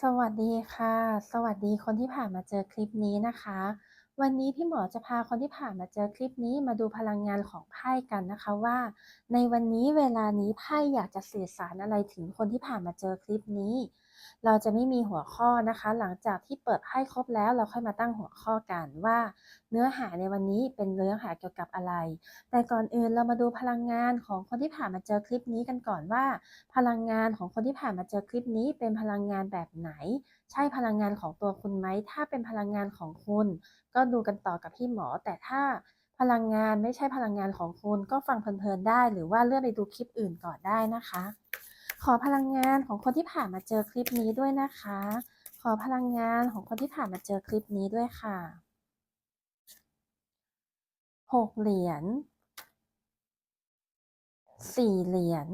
สวัสดีค่ะ สวัสดีคนที่ผ่านมาเจอคลิปนี้นะคะ วันนี้พี่หมอจะพาคนที่ผ่านมาเจอคลิปนี้มาดูพลังงานของไพ่กันนะคะว่า ในวันนี้เวลานี้ไพ่อยากจะสื่อสารอะไรถึงคนที่ผ่านมาเจอคลิปนี้ เราจะไม่มีหัวข้อนะคะ หลังจากที่เปิดไพ่ครบแล้วเราค่อยมาตั้งหัวข้อกันว่า เนื้อหาในวันนี้เป็นเนื้อหาเกี่ยวกับอะไร แต่ก่อนอื่นเรามาดูพลังงานของคนที่ผ่านมาเจอคลิปนี้กันก่อนว่า พลังงานของคนที่ผ่านมาเจอคลิปนี้เป็นพลังงานแบบไหน ใช่พลังงานของตัวคุณไหมถ้าเป็นพลังงานของคุณ ก็ดูกันต่อกับพี่หมอ แต่ถ้าพลังงานไม่ใช่พลังงานของคุณก็ฟังเพลินๆได้ หรือว่าเลื่อนไปดูคลิปอื่นก่อนได้นะคะ ขอพลังงานของคนที่ผ่านมาเจอคลิปนี้ด้วยนะคะ ขอพลังงานของคนที่ผ่านมาเจอคลิปนี้ด้วยค่ะหกเหรียญสี่เหรียญ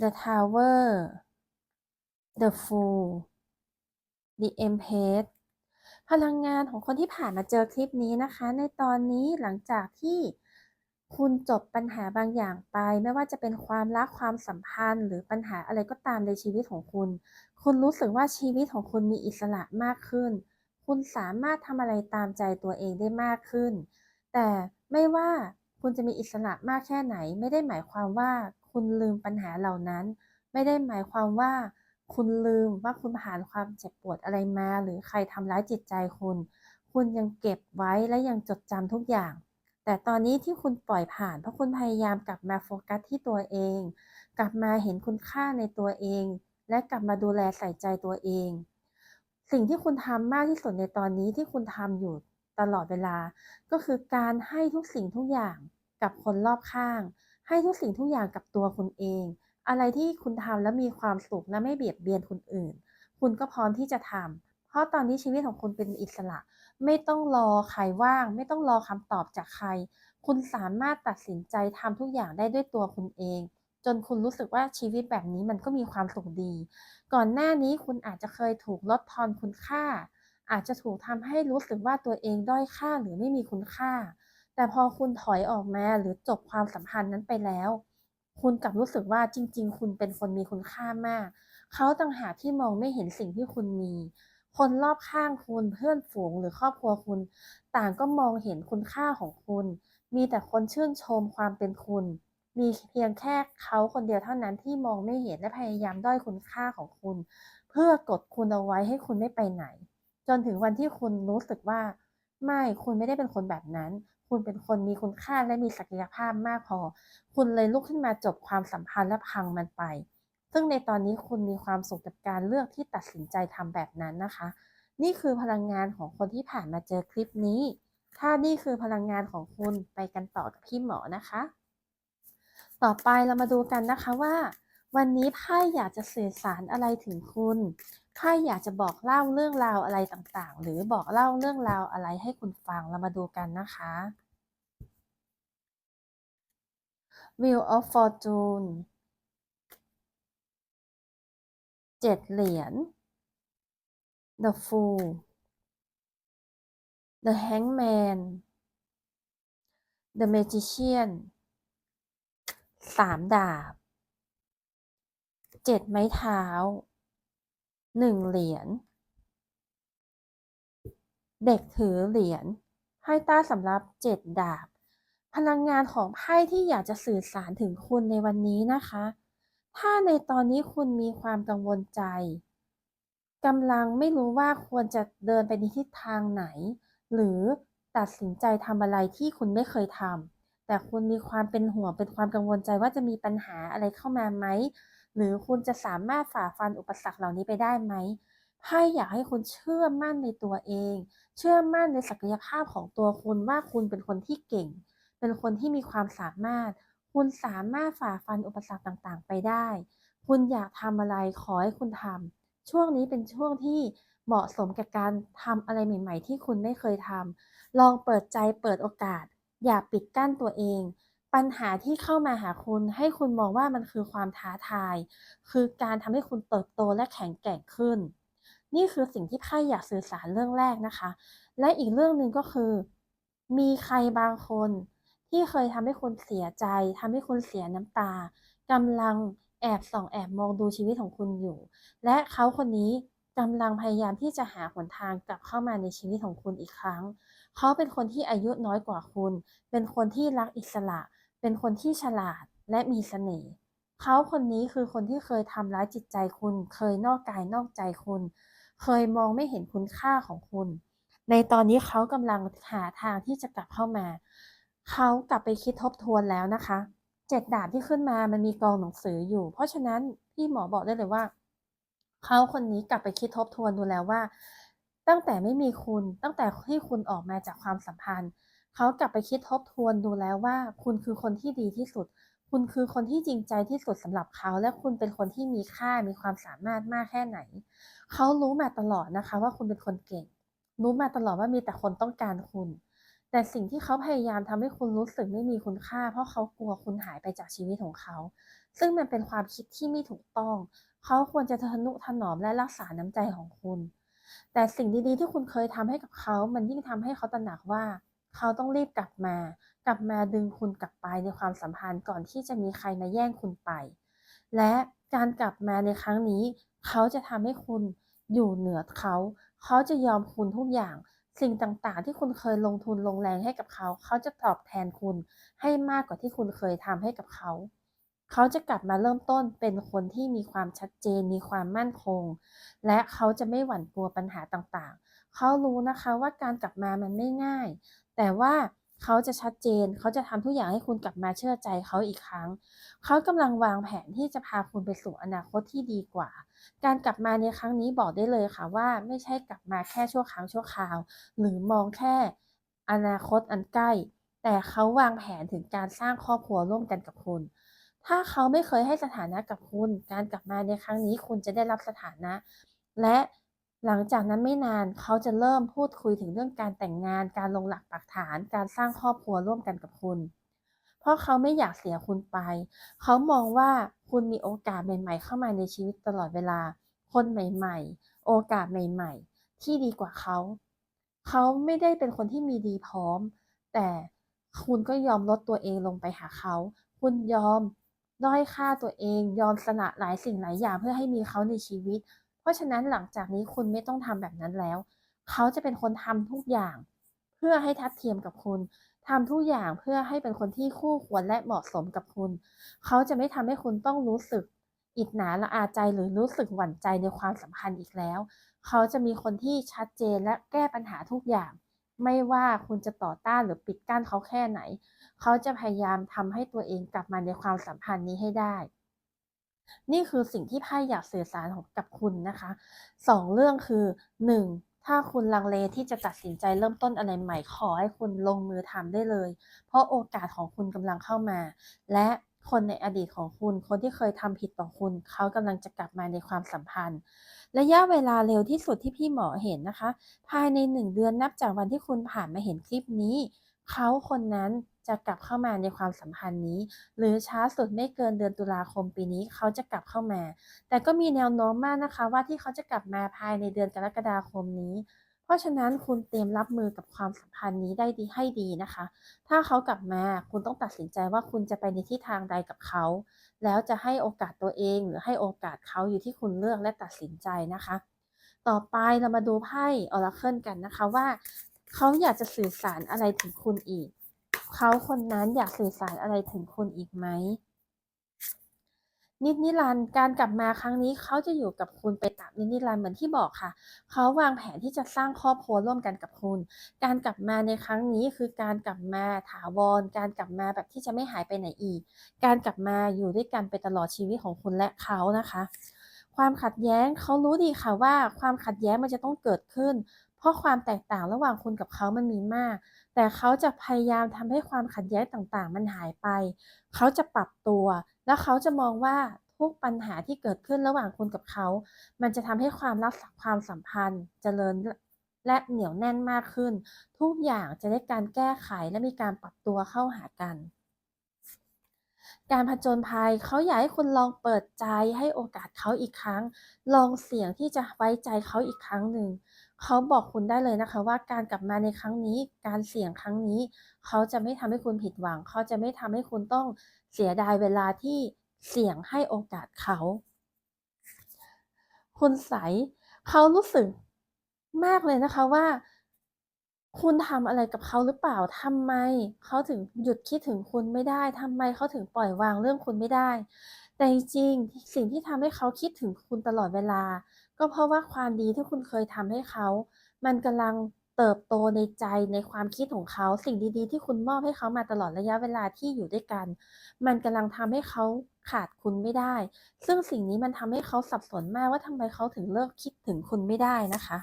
The Tower The Fool The Empress พลังงานของคนที่ผ่านมาเจอคลิปนี้นะคะ ในตอนนี้หลังจากที่ คุณจบปัญหาบางอย่างไป ไม่ว่าจะเป็นความรักความสัมพันธ์ หรือปัญหาอะไรก็ตามในชีวิตของคุณ คุณรู้สึกว่าชีวิตของคุณมีอิสระมากขึ้น คุณสามารถทำอะไรตามใจตัวเองได้มากขึ้น แต่ไม่ว่าคุณจะมีอิสระมากแค่ไหน ไม่ได้หมายความว่าคุณลืมปัญหาเหล่านั้น ไม่ได้หมายความว่า คุณลืมว่าคุณผ่านความเจ็บปวดอะไรมา หรือใครทำร้ายจิตใจคุณ คุณยังเก็บไว้และยังจดจำทุกอย่าง แต่ตอนนี้ที่คุณปล่อยผ่าน เพราะคุณพยายามกลับมาโฟกัสที่ตัวเอง กลับมาเห็นคุณค่าในตัวเอง และกลับมาดูแลใส่ใจตัวเอง สิ่งที่คุณทำมากที่สุดในตอนนี้ที่คุณทำอยู่ตลอดเวลา ก็คือการให้ทุกสิ่งทุกอย่างกับคนรอบข้าง ให้ทุกสิ่งทุกอย่างกับตัวคุณเอง อะไรที่คุณทำแล้วมีความสุขและไม่เบียดเบียนคนอื่น คุณก็พร้อมที่จะทำเพราะตอนนี้ชีวิตของคุณเป็นอิสระ ไม่ต้องรอใครว่าง ไม่ต้องรอคำตอบจากใคร คุณสามารถตัดสินใจทำทุกอย่างได้ด้วยตัวคุณเอง จนคุณรู้สึกว่าชีวิตแบบนี้มันก็มีความสุขดี ก่อนหน้านี้คุณอาจจะเคยถูกลดทอนคุณค่า อาจจะถูกทำให้รู้สึกว่าตัวเองด้อยค่าหรือไม่มีคุณค่า แต่พอคุณถอยออกมาหรือจบความสัมพันธ์นั้นไปแล้ว คุณกลับรู้สึกว่าจริง ๆ คุณเป็นคนมีคุณค่ามาก เขาต่างหากที่มองไม่เห็นสิ่งที่คุณมี คนรอบข้างคุณเพื่อนฝูงหรือครอบครัวคุณ ต่างก็มองเห็นคุณค่าของคุณ มีแต่คนชื่นชมความเป็นคุณ มีเพียงแค่เขาคนเดียวเท่านั้นที่มองไม่เห็นและพยายามด้อยคุณค่าของคุณ เพื่อกดคุณเอาไว้ให้คุณไม่ไปไหน จนถึงวันที่คุณรู้สึกว่า ไม่คุณไม่ได้เป็นคนแบบนั้น คุณเป็นคนมีคุณค่าและมีศักยภาพมากพอ คุณเลยลุกขึ้นมาจบความสัมพันธ์และพังมันไป ซึ่งในตอนนี้คุณมีความสุขกับการเลือกที่ตัดสินใจทำแบบนั้นนะคะ นี่คือพลังงานของคนที่ผ่านมาเจอคลิปนี้ ถ้านี่คือพลังงานของคุณไปกันต่อกับพี่หมอนะคะ ต่อไปเรามาดูกันนะคะว่า วันนี้ไพ่อยากจะสื่อสารอะไรถึงคุณไพ่อยากจะบอกเล่าเรื่องราวอะไรต่างๆ หรือบอกเล่าเรื่องราวอะไรให้คุณฟังเรามาดูกันนะคะ Wheel of Fortune เจ็ดเหรียญ The Fool The Hangman The Magician สามดาบ เจ็ดไม้เท้า หนึ่งเหรียญ เด็กถือเหรียญไพ่ต้สำหรับเจ็ดดาบ พลังงานของไพ่ที่อยากจะสื่อสารถึงคุณในวันนี้นะคะ ถ้าในตอนนี้คุณมีความกังวลใจกำลังไม่รู้ว่าควรจะเดินไปในทิศทางไหน หรือตัดสินใจทำอะไรที่คุณไม่เคยทำแต่คุณมีความเป็นห่วงเป็นความกังวลใจว่าจะมีปัญหาอะไรเข้ามาไหม หรือคุณจะสามารถฝ่าฟันอุปสรรคเหล่านี้ไปได้ไหมไพ่อยากให้คุณเชื่อมั่นในตัวเอง เชื่อมั่นในศักยภาพของตัวคุณว่าคุณเป็นคนที่เก่ง เป็นคนที่มีความสามารถ คุณสามารถฝ่าฟันอุปสรรคต่างๆ ไปได้ คุณอยากทำอะไรขอให้คุณทำช่วงนี้เป็นช่วงที่เหมาะสมกับการทำอะไรใหม่ ๆ ที่คุณไม่เคยทำลองเปิดใจเปิดโอกาส อย่าปิดกั้นตัวเอง ปัญหาที่เข้ามาหาคุณให้คุณมองว่ามันคือความท้าทาย คือการทำให้คุณเติบโตและแข็งแกร่งขึ้น นี่คือสิ่งที่ไพ่อยากสื่อสารเรื่องแรกนะคะ และอีกเรื่องหนึ่งก็คือ มีใครบางคน ที่เคยทำให้คุณเสียใจทำให้คุณเสียน้ำตากำลังแอบส่องแอบมองดูชีวิตของคุณอยู่ และเขาคนนี้กำลังพยายามที่จะหาหนทางกลับเข้ามาในชีวิตของคุณอีกครั้ง เขาเป็นคนที่อายุน้อยกว่าคุณ เป็นคนที่รักอิสระ เป็นคนที่ฉลาดและมีเสน่ห์เขาคนนี้คือคนที่เคยทำร้ายจิตใจคุณ เคยนอกกายนอกใจคุณ เคยมองไม่เห็นคุณค่าของคุณ ในตอนนี้เขากำลังหาทางที่จะกลับเข้ามา เขากลับไปคิดทบทวนแล้วนะคะเจ็ดดาบที่ขึ้นมามันมีกองหนังสืออยู่ เพราะฉะนั้นพี่หมอบอกได้เลยว่าเขาคนนี้กลับไปคิดทบทวนดูแล้วว่า ตั้งแต่ไม่มีคุณตั้งแต่ที่คุณออกมาจากความสัมพันธ์เขากลับไปคิดทบทวนดูแล้วว่า คุณคือคนที่ดีที่สุด คุณคือคนที่จริงใจที่สุดสำหรับเขาและคุณเป็นคนที่มีค่ามีความสามารถมากแค่ไหนเขารู้มาตลอดนะคะ ว่าคุณเป็นคนเก่ง รู้มาตลอดว่ามีแต่คนต้องการคุณ แต่สิ่งที่เขาพยายามทำให้คุณรู้สึกไม่มีคุณค่า เพราะเขากลัวคุณหายไปจากชีวิตของเขา ซึ่งมันเป็นความคิดที่ไม่ถูกต้อง เขาควรจะทนุถนอมและรักษาน้ำใจของคุณ แต่สิ่งดีๆที่คุณเคยทำให้กับเขา มันยิ่งทำให้เขาตระหนักว่า เขาต้องรีบกลับมา กลับมาดึงคุณกลับไปในความสัมพันธ์ก่อนที่จะมีใครมาแย่งคุณไป และการกลับมาในครั้งนี้ เขาจะทำให้คุณอยู่เหนือเขา เขาจะยอมคุณทุกอย่าง สิ่งต่างๆ ที่คุณเคยลงทุนลงแรงให้กับเขา เขาจะตอบแทนคุณให้มากกว่าที่คุณเคยทำให้กับเขา เขาจะกลับมาเริ่มต้นเป็นคนที่มีความชัดเจน มีความมั่นคง และเขาจะไม่หวั่นกลัวปัญหาต่างๆ เขารู้นะคะว่าการกลับมามันไม่ง่าย แต่ว่า เขาจะชัดเจน เขาจะทำทุกอย่างให้คุณกลับมาเชื่อใจเขาอีกครั้ง เขากำลังวางแผนที่จะพาคุณไปสู่อนาคตที่ดีกว่า การกลับมาในครั้งนี้บอกได้เลยค่ะว่า ไม่ใช่กลับมาแค่ชั่วครั้งชั่วคราว หรือมองแค่อนาคตอันใกล้ แต่เขาวางแผนถึงการสร้างครอบครัวร่วมกันกับคุณ ถ้าเขาไม่เคยให้สถานะกับคุณ การกลับมาในครั้งนี้คุณจะได้รับสถานะ และ หลังจากนั้นไม่นานเขาจะเริ่มพูดคุยถึงเรื่องการแต่งงาน การลงหลักปักฐาน การสร้างครอบครัวร่วมกันกับคุณ เพราะเขาไม่อยากเสียคุณไป เขามองว่าคุณมีโอกาสใหม่ ๆ เข้ามาในชีวิตตลอดเวลา คนใหม่ ๆ โอกาสใหม่ ๆ ที่ดีกว่าเขา เขาไม่ได้เป็นคนที่มีดีพร้อม แต่คุณก็ยอมลดตัวเองลงไปหาเขา คุณยอมด้อยค่าตัวเอง ยอมสละหลายสิ่งหลายอย่างเพื่อให้มีเขาในชีวิต ราะฉะนั้นหลังจากนี้คุณไม่ต้องทำแบบนั้นแล้ว เขาจะเป็นคนทำทุกอย่าง เพื่อให้ทัดเทียมกับคุณทำทุกอย่างเพื่อให้เป็นคนที่คู่ควรและเหมาะสมกับคุณ เขาจะไม่ทำให้คุณต้องรู้สึกอิจฉาละอาใจหรือรู้สึกหวั่นใจในความสัมพันธ์อีกแล้ว เขาจะมีคนที่ชัดเจนและแก้ปัญหาทุกอย่าง ไม่ว่าคุณจะต่อต้านหรือปิดกั้นเขาแค่ไหน เขาจะพยายามทำให้ตัวเองกลับมาในความสัมพันธ์นี้ให้ได้ นี่คือสิ่งที่ไพ่อยากสื่อสารกับคุณนะคะสองเรื่องคือหนึ่งถ้าคุณลังเลที่จะตัดสินใจเริ่มต้นอะไรใหม่ขอให้คุณลงมือทำได้เลย เพราะโอกาสของคุณกำลังเข้ามา และคนในอดีตของคุณ คนที่เคยทำผิดต่อคุณ เขากำลังจะกลับมาในความสัมพันธ์ ระยะเวลาเร็วที่สุดที่พี่หมอเห็นนะคะ ภายในหนึ่งเดือนนับจากวันที่คุณผ่านมาเห็นคลิปนี้ เขาคนนั้น จะกลับเข้ามาในความสัมพันธ์นี้ หรือช้าสุดไม่เกินเดือนตุลาคมปีนี้เขาจะกลับเข้ามา แต่ก็มีแนวโน้มมากนะคะว่าที่เขาจะกลับมาภายในเดือนกรกฎาคมนี้ เพราะฉะนั้นคุณเตรียมรับมือกับความสัมพันธ์นี้ได้ดีให้ดีนะคะ ถ้าเขากลับมาคุณต้องตัดสินใจว่าคุณจะไปในทิศทางใดกับเขา แล้วจะให้โอกาสตัวเองหรือให้โอกาสเขาอยู่ที่คุณเลือกและตัดสินใจนะคะ ต่อไปเรามาดูไพ่ออราเคิลกันนะคะว่าเขาอยากจะสื่อสารอะไรถึงคุณอีก เขาคนนั้นอยากสื่อสารอะไรถึงคุณอีกไหม นิดนิรันด์การกลับมาครั้งนี้เขาจะอยู่กับคุณไปตามนิดนิรันด์เหมือนที่บอกค่ะ เขาวางแผนที่จะสร้างครอบครัวร่วมกันกับคุณ การกลับมาในครั้งนี้คือการกลับมาถาวร การกลับมาแบบที่จะไม่หายไปไหนอีก การกลับมาอยู่ด้วยกันไปตลอดชีวิตของคุณและเขานะคะความขัดแย้งเขารู้ดีค่ะว่าความขัดแย้งมันจะต้องเกิดขึ้น เพราะความแตกต่างระหว่างคุณกับเขามันมีมาก แต่เขาจะพยายามทำให้ความขัดแย้งต่างๆ มันหายไป เขาจะปรับตัว แล้วเขาจะมองว่าทุกปัญหาที่เกิดขึ้นระหว่างคุณกับเขา มันจะทำให้ความรักความสัมพันธ์เจริญและเหนียวแน่นมากขึ้น ทุกอย่างจะได้การแก้ไขและมีการปรับตัวเข้าหากัน การผจญภัยเขาอยากให้คุณลองเปิดใจให้โอกาสเขาอีกครั้ง ลองเสี่ยงที่จะไว้ใจเขาอีกครั้งหนึ่งเขาบอกคุณได้เลยนะคะว่าการกลับมาในครั้งนี้ การเสี่ยงครั้งนี้ เขาจะไม่ทำให้คุณผิดหวัง เขาจะไม่ทำให้คุณต้องเสียดายเวลาที่เสี่ยงให้โอกาสเขา คุณใสเขารู้สึกมากเลยนะคะว่า คุณทำอะไรกับเขาหรือเปล่าทำไมเขาถึงหยุดคิดถึงคุณไม่ได้ทำไมเขาถึงปล่อยวางเรื่องคุณไม่ได้ แต่จริงสิ่งที่ทำให้เขาคิดถึงคุณตลอดเวลา ก็เพราะว่าความดีที่คุณเคยทำให้เขา มันกำลังเติบโตในใจในความคิดของเขา สิ่งดีๆ ที่คุณมอบให้เขามาตลอดระยะเวลาที่อยู่ด้วยกัน มันกำลังทำให้เขาขาดคุณไม่ได้ ซึ่งสิ่งนี้มันทำให้เขาสับสนมากว่าทำไมเขาถึงเลิกคิดถึงคุณไม่ได้นะคะ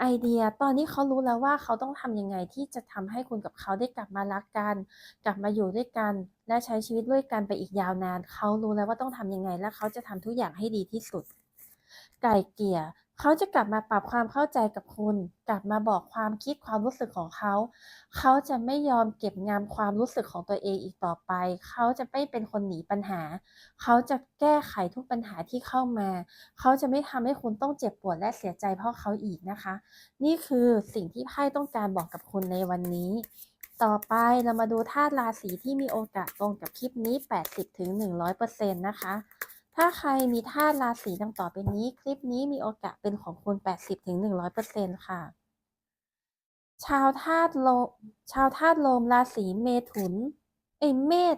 ไอเดียตอนนี้เขารู้แล้วว่าเขาต้องทำยังไงที่จะทำให้คุณกับเขาได้กลับมารักกัน กลับมาอยู่ด้วยกัน และใช้ชีวิตด้วยกันไปอีกยาวนาน เขารู้แล้วว่าต้องทำยังไง และเขาจะทำทุกอย่างให้ดีที่สุด ไก่เกี่ย เขาจะกลับมาปรับความเข้าใจกับคุณ กลับมาบอกความคิดความรู้สึกของเขา เขาจะไม่ยอมเก็บงำความรู้สึกของตัวเองอีกต่อไป เขาจะไม่เป็นคนหนีปัญหา เขาจะแก้ไขทุกปัญหาที่เข้ามา เขาจะไม่ทำให้คุณต้องเจ็บปวดและเสียใจเพราะเขาอีกนะคะ นี่คือสิ่งที่ไพ่ต้องการบอกกับคุณในวันนี้ต่อไปเรามาดูธาตุราศีที่มีโอกาสตรงกับคลิปนี้ 80-100%นะคะ ถ้าใครมีธาตุราศีดังต่อไปนี้ คลิปนี้มีโอกาสเป็นของคุณ 80-100%ค่ะ ชาวธาตุลมชาวธาตุลมราศีเมถุน เอ้ยเมษ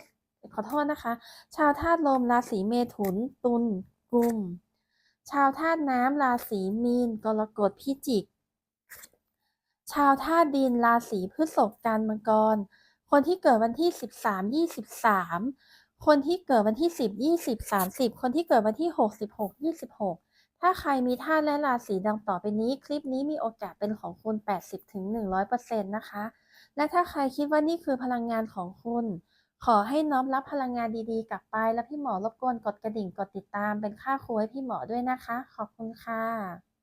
ขอโทษนะคะ ชาวธาตุลมราศีเมถุน ตุลกุม ชาวธาตุน้ำราศีมีน กรกฎพิจิก ชาวธาตุดินราศีพฤษภกันมังกร คนที่เกิดวันที่ 13 23 คนที่เกิดวันที่ 10 20 30 คนที่เกิดวันที่ 6 16 26 ถ้าใครมีธาตุและราศีดังต่อไปนี้ คลิปนี้มีโอกาสเป็นของคุณ 80-100%นะคะ และถ้าใครคิดว่านี่คือพลังงานของคุณ ขอให้น้อมรับพลังงานดีๆ กลับไป และพี่หมอรบกวนกดกระดิ่งกดติดตามเป็นค่าครูให้พี่หมอด้วยนะคะ ขอบคุณค่ะ